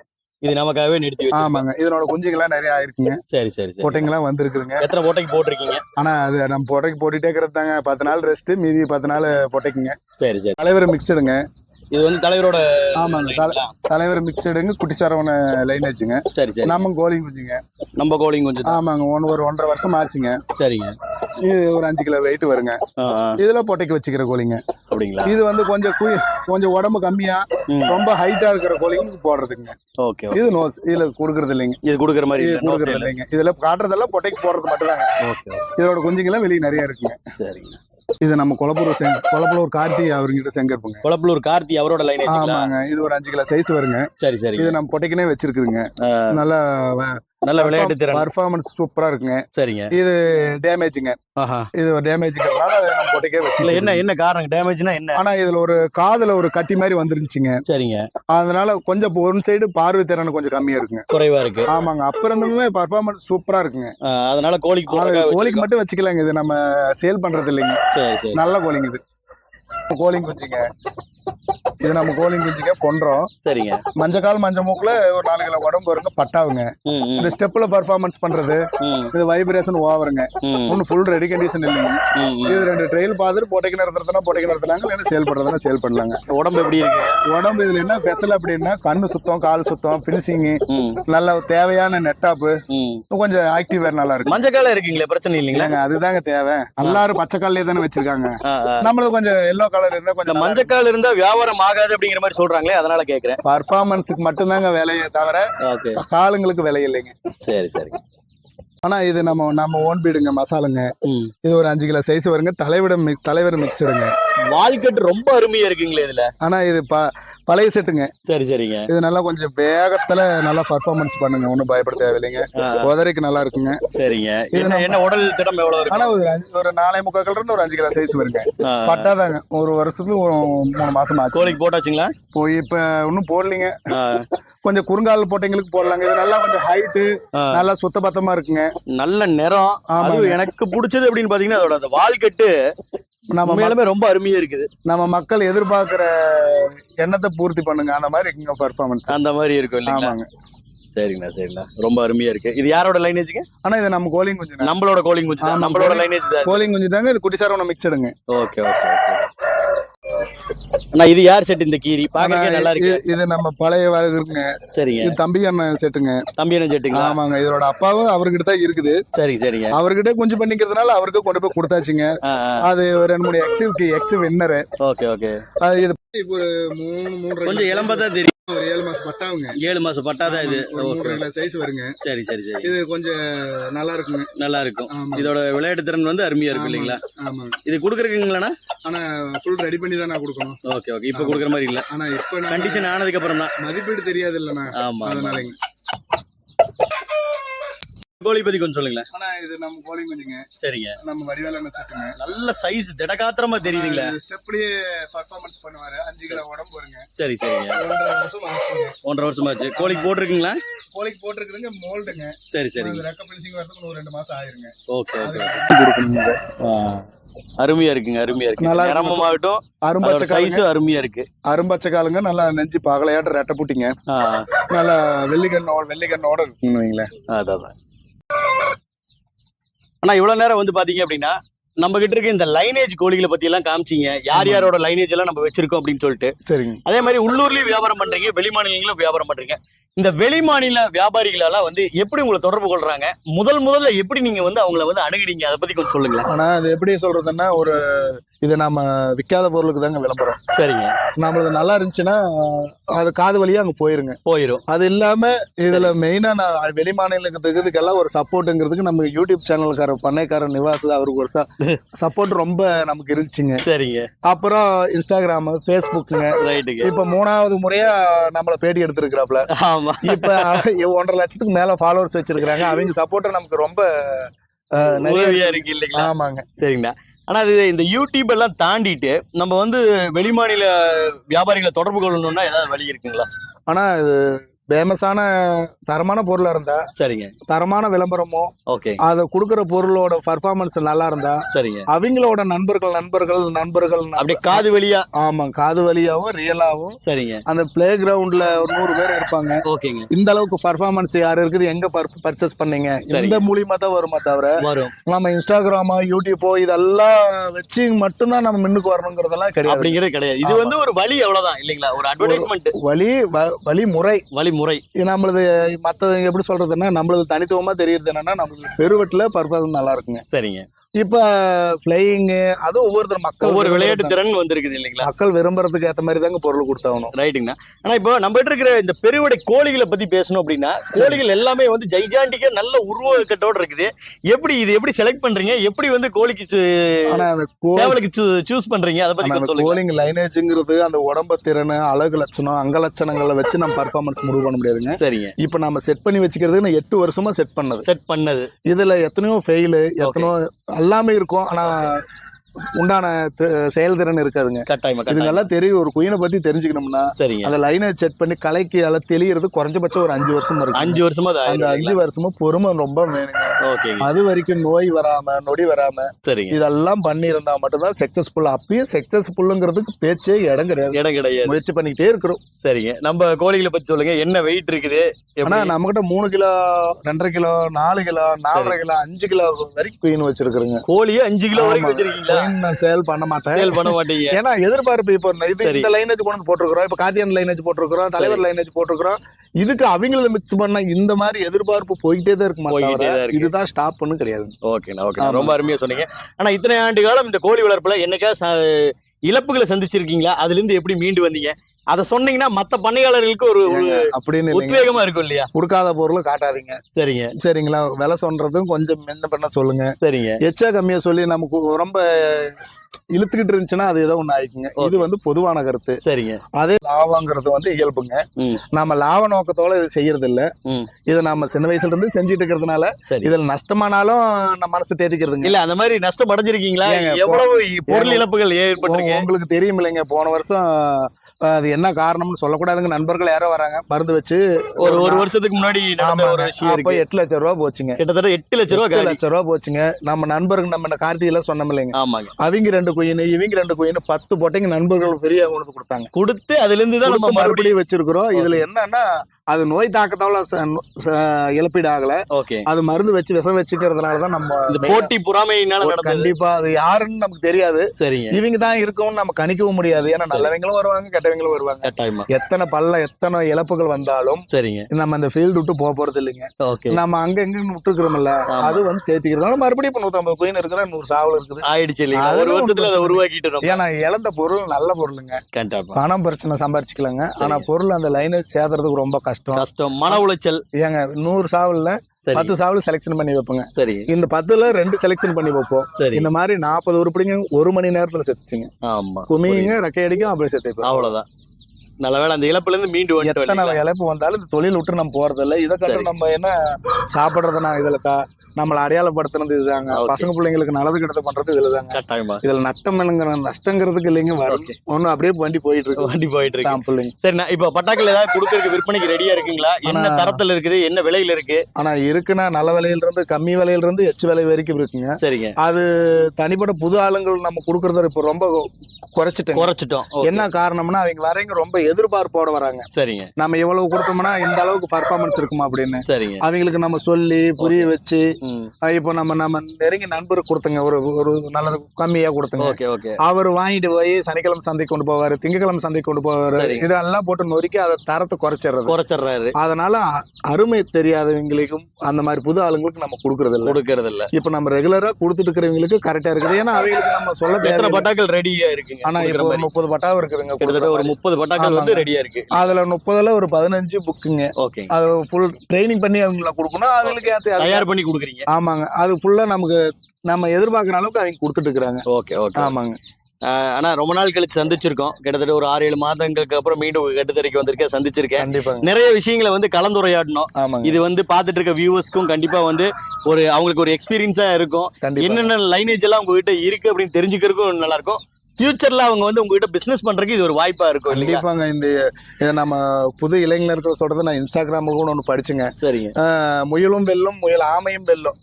இது நமக்காகவே நிறுத்தி ஆமாங்க. இதனோட குஞ்சுங்கெல்லாம் நிறைய ஆயிருக்குங்க. சரி சரி சரி. பொட்டைங்கெல்லாம் வந்திருக்குதுங்க. எத்தனை போட்டைக்கு போட்டிருக்கீங்க? ஆனா அது நம்ம பொட்டைக்கு போட்டுட்டே இருக்கிறது தாங்க. பத்து நாள் ரெஸ்ட் மீதி பத்து நாள் பொட்டைக்குங்க. சரி சரி. தலைவர் மிக்சடுங்க இது வந்து தலைவரோட ஆமாங்க? தலைவர் மிக்சடுங்க குட்டி சரவண லைனேஜுங்க சரி சரி. நம்ம கோழி குஞ்சுங்க. நம்ம கோழிங் கொஞ்சம் தான். ஆமாங்க. ஒன்று ஒரு ஒன்றரை வருஷம் ஆச்சுங்க. சரிங்க. இது ஒரு அஞ்சு கிலோ வெயிட் வருங்க. இதுல பொட்டைக்கு வச்சுக்கிற கோழிங்க அப்படிங்களா? இது வந்து கொஞ்சம் கொஞ்சம் உடம்பு கம்மியா. ரொம்ப ஹைட்டா இருக்கிற கோழிங்களுக்கு போடுறதுங்க. ஓகே இது நோஸ் இதுல கொடுக்கறது இல்லைங்க. இது கொடுக்குற மாதிரி இது கொடுக்கறது. இல்லைங்க. இதுல காட்டுறதெல்லாம் பொட்டைக்கு போடுறது மட்டும்தாங்க. ஓகே. இதோட குஞ்சுங்கெல்லாம் வெளியே நிறைய இருக்குங்க. சரிங்க. இது நம்ம குளப்பூர் செங் குளப்பலூர் கார்த்தி அவர்கிட்ட செங்கருப்புங்க கொளப்பலூர் கார்த்தி அவரோட லைனேஜ்ங்களா ஆமாங்க இது ஒரு அஞ்சு கிலோ சைஸ் வருங்க. சரி சரி. இது நம்ம பொட்டைக்குனே வச்சிருக்குதுங்க. நல்லா நல்ல விளையாட்டு திறன். பர்ஃபார்மன்ஸ் சூப்பரா இருக்குங்க. சரிங்க. இது டேமேஜுங்க இது டேமேஜுங்கிறதுனால அதை நம்ம பொட்டைக்கே இல்ல வச்சு என்ன என்ன காரணம் டேமேஜ்னா என்ன? ஆனா இதுல ஒரு காதுல ஒரு கட்டி மாதிரி வந்துருந்துச்சுங்க. சரிங்க. அதனால கொஞ்சம் ஒன் சைடு பார்வை திறன் கொஞ்சம் கம்மியா இருக்குங்க. குறைவா இருக்கு. ஆமாங்க. அப்புறம் பர்ஃபார்மன்ஸ் சூப்பரா இருக்குங்க. அதனால கோழிக்கு கோழிக்கு மட்டும் வச்சுக்கலாங்க. இது நம்ம சேல் பண்றது இல்லைங்க. சரி சரி. நல்ல கோழிங்க இது. கோழிங் குஞ்சுங்க. இது நம்ம கோழிங் குஞ்சுங்க பொன்றோம் சரிங்க. மஞ்சக்கால் மஞ்ச மூக்குல ஒரு நாலு கிலோ உடம்பு வருங்க பட்டாவுங்க. இந்த ஸ்டெப்ல பர்ஃபார்மன்ஸ் பண்றது இது வைப்ரேஷன் ஓவருங்க. ம். ஒன்றும் ஃபுல் ரெடி கண்டிஷன் இல்லைங்க. இது ரெண்டு ட்ரெயில் பார்த்துட்டு பொட்டைக்கு நிறுத்துறதுனா பொட்டைக்கு நிறுத்தலாங்க இல்லைன்னா சேல் பண்றதுனா சேல் பண்ணலாங்க. உடம்பு எப்படி இருக்கு? உடம்பு இதுல என்ன ஸ்பெஷல் அப்படின்னா கண்ணு சுத்தம் கால் சுத்தம் ஃபினிஷிங் ம். நல்ல தேவையான நெட்டாப்பு கொஞ்சம் ஆக்டிவ் வேற நல்லா இருக்கு. மஞ்சக்கால இருக்கீங்களே பிரச்சனை இல்லைங்களா? இல்லைங்க அதுதாங்க தேவை. எல்லாரும் பச்சை கல்லே தானே வச்சிருக்காங்க. நம்மளுக்கு கொஞ்சம் எல்லோ கலர் இருந்தா கொஞ்சம் மஞ்சக்கால் இருந்தா வியாபாரம் ஆகாது அப்படிங்கிற மாதிரி சொல்றாங்களே அதனால கேக்குறேன். பர்ஃபார்மன்ஸுக்கு மட்டும்தாங்க விலையே தவிர ஓகே. காலுங்களுக்கு விலை இல்லைங்க. சரி சரி. ஆனா இது நம்ம நம்ம ஓன் பீடுங்க மசாலுங்க. இது ஒரு அஞ்சு கிலோ சைஸ் வருங்க. தலைவிட தலைவர் மிக்சடுங்க வால்கட் ரொம்ப அருமையா இருக்குங்களே இதுல. ஆனா இது ப பழைய செட்டுங்க சரி சரிங்க. இது நல்லா கொஞ்சம் வேகத்துல நல்லா பர்ஃபார்மன்ஸ் பண்ணுங்க. ஒன்றும் பயப்பட தேவையில்லைங்க. ஆ, உதரைக்கு நல்லா இருக்குங்க. சரிங்க. இது என்ன உடல் திடம் எவ்வளவு இருக்கு? ஆனா ஒரு அஞ்சு ஒரு நாலே முக்கால் இருந்து ஒரு அஞ்சு கிலோ சைஸ் வருங்க. ஆ, பட்டாதாங்க ஒரு வருஷத்துக்கு ஒரு மூணு மாசம் ஆச்சு. கோழிக்கு போட்டாச்சுங்களா? போய் இப்ப இன்னும் போடலீங்க. ஆ, கொஞ்சம் குறுங்கால் போட்டவங்களுக்கு போடலாங்க. இது நல்லா கொஞ்சம் ஹைட்டு ஆ. நல்லா சுத்தபத்தமா இருக்குங்க. நல்ல நிறம். ஆமாங்க. அதுவும் எனக்கு பிடிச்சது அப்படின்னு பாத்தீங்கன்னா அதோட அந்த வால்கட்டு நம்ம ம- உண்மையாலுமே ரொம்ப அருமையா இருக்குது. நம்ம மக்கள் எதிர்பார்க்கிற எண்ணத்தை பூர்த்தி பண்ணுங்க. அந்த மாதிரி இருக்குங்க பர்ஃபார்மன்ஸ் அந்த மாதிரி இருக்கும் இல்லைங்களா? ஆமாங்க. சரிங்கண்ணா சரிண்ணா ரொம்ப அருமையா இருக்கு. இது யாரோட லைனேஜுங்க ஆனா இது நம்ம கோலிங் குஞ்சு நம்மளோட கோலிங் குஞ்சு நம்மளோட லைனேஜ் கோலிங் குஞ்சு தாங்க இது குட்டி சாரவணம் மிக்சடுங்க ஓகே ஓகே. அண்ணா இது யார் செட் இந்த கீரி? பாக்கவே நல்லா இருக்கு. இது- நம்ம பழைய வரகு இருக்குங்க. சரிங்க. இது தம்பி அண்ணன் செட்டுங்க தம்பி என்ன செட்டுங்களா ஆமாங்க இதோட அப்பாவும் அவர்கிட்ட தான் இருக்குது. சரிங்க சரிங்க. அவர்கிட்ட குஞ்சு பண்ணிக்கிறதுனால அவருக்கு கொண்டு போய் கொடுத்தாச்சுங்க. அது ஒரு ரெண்டு மூணு எக்ஸுக்கு எக்ஸ் வின்னரு ஓகே ஓகே. அது இது இப்போ ஒரு மூணு மூணு கொஞ்சம் இளம்பா தான் தெரியும். ஒரு ஏழு மாசம் பட்டாவுங்க ஏழு மாசம் பட்டாதான் இது. ஓகே. கிலோ சைஸ் வருங்க. சரி சரி சரி. இது கொஞ்சம் நல்லா இருக்குங்க. நல்லா இருக்கும். இதோட விளையாட்டு திறன் வந்து அருமையா இருக்கும் இல்லைங்களா? இது கொடுக்குறீங்களாண்ணா ஆனா ஃபுல் ரெடி பண்ணி தான் நான் கொடுக்கணும். Okay okay. இப்போ கொடுக்குற மாதிரி இல்ல. ஆனா இப்ப கண்டிஷன் ஆனதுக்கு அப்புறம் தான் மதிப்பீடு தெரியாது இல்லண்ணா ஆமா. அதனாலங்க. கோழி பத்தி கொஞ்சம் சொல்லுங்களேன். ஆனா இது நம்ம கோழி குஞ்சுங்க சரிங்க. நம்ம வடிவேல செட்டுங்க? நல்ல சைஸ் திடகாத்திரமா தெரியுதுங்களே. ஸ்டெப்லயே பர்ஃபார்மன்ஸ் பண்ணுவாரு. அஞ்சு கிலோ உடம்பு வருங்க. சரி சரிங்க. ஒன்றரை வருஷம் ஆச்சுங்க. ஒன்றரை வருஷமாச்சு கோழிக்கு போட்டிருக்கீங்களா? கோழிக்கு போட்டிருக்குதுங்க மோல்டுங்க. சரி அது ரெக்க பினிஷிங் வரதுக்கு ஒரு ரெண்டு மாசம் ஆயிருங்க. ஓகே அருமையா இருக்குங்க அருமையா இருக்கு. நல்லா இருக்கு. நிறமமாகட்டும் அரும்பச்சை சைஸும் அருமையா இருக்கு. அரும்பச்சை காலுங்க நல்லா நெஞ்சு பகலையாட்ட ரெட்டை புட்டிங்க. நல்லா வெள்ளிக்கண்ணோட வெள்ளிக்கண்ணோட இருக்குன்னு வைங்களேன். அதான். அண்ணா இவ்வளவு நேரம் வந்து பாத்தீங்க அப்படின்னா நம்ம கிட்ட இருக்க இந்த லைனேஜ் கோழிகளை பத்தி எல்லாம் காமிச்சீங்க. யார் யாரோட லைனேஜ் எல்லாம் நம்ம வச்சிருக்கோம் அப்படின்னு சொல்லிட்டு. சரிங்க. அதே மாதிரி உள்ளூர்லயும் வியாபாரம் பண்றீங்க வெளி மாநிலங்களும் வியாபாரம் பண்றீங்க. இந்த வெளி மாநில வியாபாரிகளெல்லாம் வந்து எப்படி உங்களை தொடர்பு கொள்றாங்க? முதல் முதல்ல எப்படி நீங்க வந்து அவங்கள வந்து அணுகுறீங்க அதை பத்தி கொஞ்சம் சொல்லுங்களேன். ஆனா அது எப்படி சொல்றதுன்னா ஒரு இது நம்ம விற்காத பொருளுக்கு தாங்க விளம்பரம். சரிங்க. நம்மளது நல்லா இருந்துச்சுன்னா அது காது வழியா அங்க போயிருங்க. போயிரும். அது இல்லாம இதுல மெயினா நான் வெளி மாநிலத்துக்கு இதுக்கெல்லாம் ஒரு சப்போர்ட்டுங்கிறதுக்கு நம்ம யூடியூப் சேனல்கார பண்ணைக்காரர் நிவாஸ் அவருக்கு ஒரு சப்போர்ட் ரொம்ப நமக்கு இருந்துச்சுங்க. சரிங்க. அப்புறம் இன்ஸ்டாகிராம் ஃபேஸ்புக்குங்க ரைட்டுங்க. இப்ப மூணாவது முறையா நம்மள பேட்டி எடுத்திருக்கிறாப்ல. ஆமா. இப்ப ஒன்றரை லட்சத்துக்கு மேல ஃபாலோவர்ஸ் வச்சிருக்காங்க அவங்க சப்போர்ட்டர் நமக்கு ரொம்ப நிறைய இருக்கு இல்லைங்களா? ஆமாங்க. சரிங்கண்ணா. ஆனால் அது இந்த யூடியூப் எல்லாம் தாண்டிட்டு நம்ம வந்து வெளிமாநில வியாபாரிகளை தொடர்பு கொள்ளணும்னா ஏதாவது வழி இருக்குங்களா? ஆனால் இது ஃபேமஸான தரமான பொருளா இருந்தா சரிங்க. தரமான விளம்பரமோ ஓகே. அதை கொடுக்குற பொருளோட பர்ஃபார்மன்ஸ் நல்லா இருந்தா சரிங்க. அவங்களோட நண்பர்கள் நண்பர்கள் நண்பர்கள் நண்ப- அப்படியே காது வழியா? ஆமா காது வழியாவும் ரியலாவும் சரிங்க. அந்த பிளே கிரவுண்ட்ல ஒரு நூறு பேர் இருப்பாங்க. ஓகேங்க. இந்த அளவுக்கு பர்ஃபார்மன்ஸ் யாரு இருக்குது எங்க பர்ச்சேஸ் பண்ணீங்க. இந்த மூலியமா தான் வருமா தவிர வரும். நம்ம இன்ஸ்டாகிராமோ யூடியூப்போ இதெல்லாம் வச்சு மட்டும்தான் நம்ம முன்னுக்கு வரணுங்கிறதெல்லாம் கிடையாது. அப்படிங்கிறது கிடையாது. இது. வந்து ஒரு வழி அவ்வளவுதான் இல்லைங்களா? ஒரு அட்வர்டைஸ்மெண்ட் வழி வ- வழிமுறை. வழிமுறை. இது நம்மளது மத்த எப்படி சொல்றதுன்னா நம்மளது தனித்துவமா தெரியுது என்னன்னா நம்மளது பெருவெட்டுல பர்ஃபார்மன்ஸ் நல்லா இருக்குங்க. சரிங்க. இப்ப பிளையிங்கு அது ஒவ்வொருத்தர் மக்கள் ஒவ்வொரு விளையாட்டு திறன் வந்திருக்குது இல்லைங்களா. மக்கள் விரும்புறதுக்கு ஏத்த மாதிரி தாங்க பொருள் கொடுத்தாகணும். ரைட்டுங்கண்ணா ஆனா இப்போ நம்ம கிட்ட இருக்கிற இந்த பெருவடை கோழிகளை பத்தி பேசணும் அப்படின்னா கோழிகள் எல்லாமே வந்து ஜைஜாண்டிக்கா நல்ல உருவக்கட்டோட இருக்குது. எப்படி இது எப்படி செலக்ட் பண்றீங்க? எப்படி வந்து கோழிக்கு சு- ஆனா அந்த சேவலுக்கு சூஸ் பண்றீங்க? அதை சொல்லுங்க. கோலிங் லைனேஜ்ங்கிறது அந்த உடம்ப திறன் அழகு லட்சணம் அங்க லட்சணங்களை வச்சு நம்ம பர்ஃபார்மன்ஸ் முடிவு பண்ண முடியாதுங்க. சரிங்க. இப்ப நம்ம செட் பண்ணி வச்சுக்கிறதுக்கு நான் எட்டு வருஷமா செட் பண்ணது. செட் பண்ணது. இதுல எத்தனையோ ஃபெயிலு எத்தனையோ எல்லாமே இருக்கும். ஆனா உண்டான செயல்திறன் இருக்காதுங்க. கட்டாயமா இதுங்கெல்லாம் தெரியும். ஒரு குயினை பத்தி தெரிஞ்சுக்கணும்னா சரிங்க. அந்த லைனை செட் பண்ணி கலைக்கு அதெல்லாம் தெளியறது குறைஞ்சபட்சம் ஒரு அஞ்சு வருஷம் இருக்கு அஞ்சு வருஷமா அந்த அஞ்சு வருஷமும் பொறுமை ரொம்ப வேணுங்க அது வரைக்கும் நோய் வராம நொடி வராம சரிங்க. இதெல்லாம் பண்ணி இருந்தா மட்டும்தான் சக்சஸ்ஃபுல் அப்பயும் சக்சஸ்ஃபுல்லுங்கிறதுக்கு பேச்சே இடம் கிடையாது. இடம் கிடையாது. முயற்சி பண்ணிக்கிட்டே இருக்கிறோம். சரிங்க. நம்ம கோழிகளை பத்தி சொல்லுங்க. என்ன வெயிட் இருக்குது? ஆனா எப்படி? நம்ம கிட்ட மூணு கிலோ ரெண்டரை கிலோ நாலு கிலோ நாலரை கிலோ அஞ்சு கிலோ வரைக்கும் குயின் வச்சிருக்கிறோங்க. கோழியே அஞ்சு கிலோ வரைக்கும். வச்சிருக்கீங்களா? லைன் நான் சேல் பண்ண மாட்டேன். சேல் பண்ண மாட்டீங்க. ஏன்னா எதிர்பார்ப்பு இப்போ இது. இந்த லைனேஜ் கொண்டு போட்டிருக்கிறோம். இப்போ காத்தியான் லைனேஜ் போட்டிருக்கிறோம். தலைவர் லைனேஜ் போட்டிருக்கிறோம். இதுக்கு அவங்கள மிக்ஸ் பண்ணா இந்த மாதிரி எதிர்பார்ப்பு போயிட்டே தான் இருக்குமா. இதுதான் ஸ்டாப் பண்ணு கிடையாது. ஓகேண்ணா ஓகே. ரொம்ப அருமையா சொன்னீங்க. ஆனா இத்தனை ஆண்டு காலம் இந்த கோழி வளர்ப்புல என்னைக்கா இழப்புகளை சந்திச்சிருக்கீங்களா? அதுல இருந்து எப்படி மீண்டு வந்தீங்க? அதை சொன்னீங்கன்னா மத்த பண்ணையாளர்களுக்கு ஒரு அப்படின்னு உத்வேகமா இருக்கும் இல்லையா? கொடுக்காத பொருள் காட்டாதீங்க. சரிங்க. சரிங்களா? விலை சொல்றதும் கொஞ்சம் என்ன பண்ண சொல்லுங்க. சரிங்க. எச்சா கம்மியா சொல்லி நமக்கு ரொம்ப இழுத்துக்கிட்டு இருந்துச்சுன்னா அது ஏதோ ஒண்ணு ஆயிக்குங்க இது வந்து பொதுவான கருத்து. சரிங்க. அதே லாபங்கிறது வந்து இயல்புங்க. ம். நம்ம லாப நோக்கத்தோட இது செய்யறது இல்ல. இதை நம்ம சின்ன வயசுல இருந்து செஞ்சுட்டு இருக்கிறதுனால இதுல நஷ்டமானாலும் நம்ம மனசு தேதிக்கிறதுங்க இல்ல அந்த மாதிரி நஷ்டம் அடைஞ்சிருக்கீங்களா? எவ்வளவு பொருள் இழப்புகள் ஏற்பட்டிருக்கு? உங்களுக்கு தெரியும் இல்லைங்க. போன வருஷம் அது என்ன காரணம்னு சொல்லக்கூடாதுங்க. நண்பர்கள் யாரோ வராங்க. மருந்து வச்சு ஒரு ஒரு வருஷத்துக்கு முன்னாடி அப்ப எட்டு லட்சம் ரூபா போச்சுங்க. கிட்டத்தட்ட எட்டு லட்ச ரூபா எட்டு காலி. லட்சம் ரூபா போச்சுங்க. நம்ம நண்பர்கள் நம்ம கார்த்திகைல சொன்னோம் இல்லைங்க. ஆமாங்க. அவங்க ரெண்டு குயின் இவங்க ரெண்டு குயின் பத்து போட்டைங்க நண்பர்கள் பெரிய கொண்டு கொடுத்தாங்க. கொடுத்து அதுல இருந்து தான் நம்ம மறுபடியும் வச்சிருக்கிறோம். இதுல என்னன்னா அது நோய் தாக்கத்தால இழப்பீடு ஆகல ஓகே. அது மருந்து வச்சு விஷம் வச்சுக்கிறதுனால தான் நம்ம போட்டி பொறாமையினால கண்டிப்பா. அது யாருன்னு நமக்கு தெரியாது. சரிங்க. இவங்க தான் இருக்கும்னு நம்ம கணிக்கவும் முடியாது. ஏன்னா. நல்லவங்களும் வருவாங்க கெட்டவங்களும் வருவாங்க. எத்தனை பல்ல எத்தனை இழப்புகள் வந்தாலும் சரிங்க. நம்ம அந்த ஃபீல்டு விட்டு போக போறது இல்லைங்க. ஓகே. நம்ம அங்க எங்க விட்டுருக்கிறோம்ல. அது வந்து சேர்த்திக்கிறதுனால மறுபடியும் இப்ப நூத்தம்பது குயின் இருக்கிற நூறு சாவல் இருக்குது. ஆயிடுச்சு ஒரு வருஷத்துல அதை உருவாக்கிட்டு ஏன்னா இழந்த பொருள் நல்ல பொருளுங்க. பணம் பிரச்சனை சம்பாரிச்சுக்கலாங்க. ஆனா. பொருள் அந்த லைனேஜ் சேர்த்துறதுக்கு ரொம்ப கஷ்டம் கஷ்டம். மன உளைச்சல். ஏங்க நூறு சாவல்ல பத்து சாவல் செலெக்ஷன் பண்ணி வைப்போங்க. சரி. இந்த பத்துல ரெண்டு செலெக்ஷன் பண்ணி வைப்போம். சரி. இந்த மாதிரி நாற்பது உருப்படிங்க ஒரு மணி நேரத்துல செத்துச்சுங்க. ஆமா. குமிங்க ரெக்கை அடிக்கும் அப்படியே செத்து. அவ்வளவுதான். நல்ல வேளை அந்த இழப்புல இருந்து மீண்டு எத்தனை? இழப்பு வந்தாலும் இந்த தொழில் விட்டு நம்ம போறதில்ல. இதை கண்டு சரி. நம்ம என்ன சாப்பிடுறது நான் இதுல கா நம்மளை அடையாளப்படுத்துறது இதுதாங்க. பசங்க பிள்ளைங்களுக்கு நல்லது கெட்டது பண்றது இதுலதாங்க. இதுல நட்டம் என்னங்கிற நஷ்டங்கிறதுக்கு இல்லைங்க வரும். ஒண்ணும் அப்படியே வண்டி போயிட்டு இருக்கு. வண்டி போயிட்டு இருக்கு. பிள்ளைங்க. சரிண்ணா இப்போ பட்டாக்கள் ஏதாவது கொடுக்கறதுக்கு விற்பனைக்கு ரெடியா இருக்குங்களா? என்ன தரத்துல இருக்குது? என்ன விலையில இருக்கு? ஆனா இருக்குன்னா நல்ல விலையில இருந்து கம்மி விலையில இருந்து எச்சு விலை வரைக்கும் இருக்குங்க. சரிங்க. தனிப்பட்ட புது ஆளுங்கள் நம்ம கொடுக்கறத இப்ப ரொம்ப குறைச்சிட்டோம். Okay. என்ன காரணம்னா அவங்க வரவங்க ரொம்ப எதிர்பார்ப்போட வராங்க. சரிங்க. நம்ம எவ்வளவு கொடுத்தோம்னா இந்த அளவுக்கு பர்ஃபார்மன்ஸ் இருக்குமா அப்படின்னு. சரிங்க. அவங்களுக்கு நம்ம சொல்லி புரிய வச்சு இப்போ நம்ம நம்ம நெருங்கி நண்பருக்கு கொடுத்தங்க ஒரு ஒரு நல்லது கம்மியா கொடுத்தங்க. அவர் வாங்கிட்டு போய் சனிக்கிழமை சந்தைக்கு கொண்டு போவாரு திங்கக்கிழமை சந்தைக்கு கொண்டு போவாரு. இதெல்லாம் போட்டு நொறுக்கி அதை தரத்தை குறைச்சிடுறது குறைச்சிடுறாரு அதனால அருமை தெரியாதவங்களுக்கும் அந்த மாதிரி புது ஆளுங்களுக்கு நம்ம கொடுக்கறது இல்ல. கொடுக்கறது இல்ல. இப்போ நம்ம ரெகுலரா கொடுத்துட்டு இருக்கிறவங்களுக்கு கரெக்டா இருக்குது. ஏன்னா அவங்களுக்கு நம்ம சொல்ல எத்தனை பட்டாக்கள் ரெடியா இருக்குங்க ஆனா இப்போ? முப்பது பட்டாவும் இருக்குதுங்க கிட்டத்தட்ட ஒரு முப்பது பட்டாக்கள் வந்து ரெடியா இருக்கு. அதுல முப்பதுல ஒரு பதினஞ்சு புக்குங்க ஓகே அது ஃபுல் ட்ரைனிங் பண்ணி அவங்கள கொடுக்கணும். அவங்களுக்கு தயார் பண்ணி கொடுக்குறீங்க. ஆமாங்க. அது ஃபுல்லா நமக்கு நம்ம எதிர்பார்க்குற அளவுக்கு அவங்க கொடுத்துட்டு இருக்கிறாங்க ஓகே ஓகே. ஆமாங்க. ஆனா ரொம்ப நாள் கழிச்சு சந்திச்சிருக்கோம். கிட்டத்தட்ட ஒரு ஆறு ஏழு மாதங்களுக்கு அப்புறம் மீண்டும் கட்டுத்தரைக்கு வந்திருக்கேன் சந்திச்சிருக்கேன். கண்டிப்பாங்க. நிறைய விஷயங்களை வந்து கலந்துரையாடணும். இது வந்து பார்த்துட்டு இருக்க வியூவர்ஸ்க்கும் கண்டிப்பா வந்து ஒரு அவங்களுக்கு ஒரு எக்ஸ்பீரியன்ஸா இருக்கும். என்னென்ன லைனேஜ் எல்லாம் உங்ககிட்ட இருக்கு அப்படின்னு தெரிஞ்சுக்கிறதுக்கும் நல்லா இருக்கும். ஃபியூச்சர்ல அவங்க வந்து உங்ககிட்ட பிசினஸ் பண்றதுக்கு இது ஒரு வாய்ப்பா இருக்கும் கண்டிப்பாங்க. இந்த இதை நம்ம புது இளைஞர்கள் சொல்றது நான் இன்ஸ்டாகிராம்ல கூட ஒன்று படிச்சுங்க. சரிங்க. முயலும் வெல்லும் முயல் ஆமையும் வெல்லும்.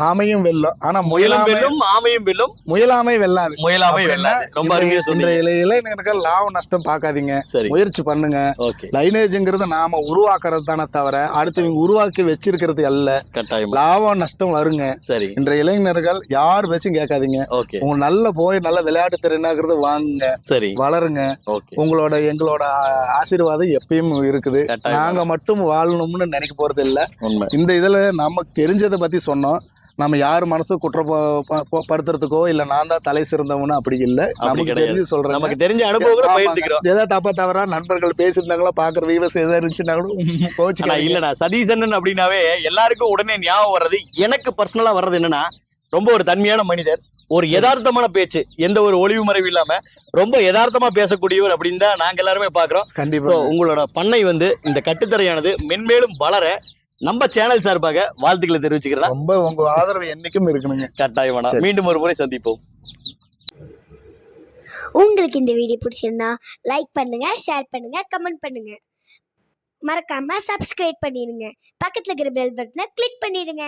ஆமையும் வெல்லும். ஆனா முயலும் வெல்லும் ஆமையும் வெல்லும். முயலாமை வெல்லாது. முயலாமை வெல்லாது. ரொம்ப அருமையா இளை- இளைஞர்கள் லாப நஷ்டம் பார்க்காதீங்க. முயற்சி பண்ணுங்க. லைனேஜ்ங்கிறது நாம உருவாக்குறது தானே தவிர அடுத்தவங்க உருவாக்கி வச்சிருக்கிறது அல்ல. கட்டாயமா. லாபம் நஷ்டம் வருங்க. சரி. இன்றைய இளைஞர்கள் யார் பேச்சும் கேட்காதீங்க. உங்க நல்ல போய் நல்ல விளையாட்டு திறனாகிறது வாங்குங்க. சரி. வளருங்க. உங்களோட எங்களோட ஆசீர்வாதம் எப்பயும் இருக்குது. நாங்க மட்டும் வாழணும்னு நினைக்க போறது இல்ல. இந்த இதுல நமக்கு தெரிஞ்சதை பத்தி சொன்னோம். நம்ம யார் மனசு குற்றப்படுத்துறதுக்கோ இல்ல நான் தான் தலை சிறந்தவனு அப்படி இல்ல. நமக்கு. தெரிஞ்சு சொல்றேன் நமக்கு தெரிஞ்ச பகிர்ந்துக்கிறோம். ஏதாவது தப்பா தவறா நண்பர்கள் பேசியிருந்தாங்களா பாக்குற வீவர்ஸ் ஏதாவது இருந்துச்சுன்னா கூட கோச்சுக்கலாம் இல்லடா சதீசன் அப்படின்னாவே எல்லாருக்கும் உடனே ஞாபகம் வர்றது எனக்கு பர்சனலா வர்றது என்னன்னா ரொம்ப ஒரு தன்மையான மனிதர். ஒரு யதார்த்தமான பேச்சு எந்த ஒரு ஒளிவு மறைவு இல்லாம ரொம்ப யதார்த்தமா பேசக்கூடியவர் அப்படின்னு தான் நாங்க எல்லாருமே பாக்குறோம் கண்டிப்பா. சோ உங்களோட பண்ணை வந்து இந்த கட்டுத்தரையானது மென்மேலும் வளர நம்ம சேனல் சார்பாக வாழ்த்துக்களை தெரிவிச்சுக்கிறதா? ரொம்ப உங்க ஆதரவு என்னைக்கும் இருக்கணுங்க. கட்டாயமான. மீண்டும் ஒரு முறை சந்திப்போம். உங்களுக்கு இந்த வீடியோ பிடிச்சிருந்தா லைக் பண்ணுங்க ஷேர் பண்ணுங்க கமெண்ட் பண்ணுங்க. மறக்காம சப்ஸ்கிரைப் பண்ணிடுங்க பக்கத்துல இருக்கிற பெல் பட்டனை கிளிக் பண்ணிடுங்க.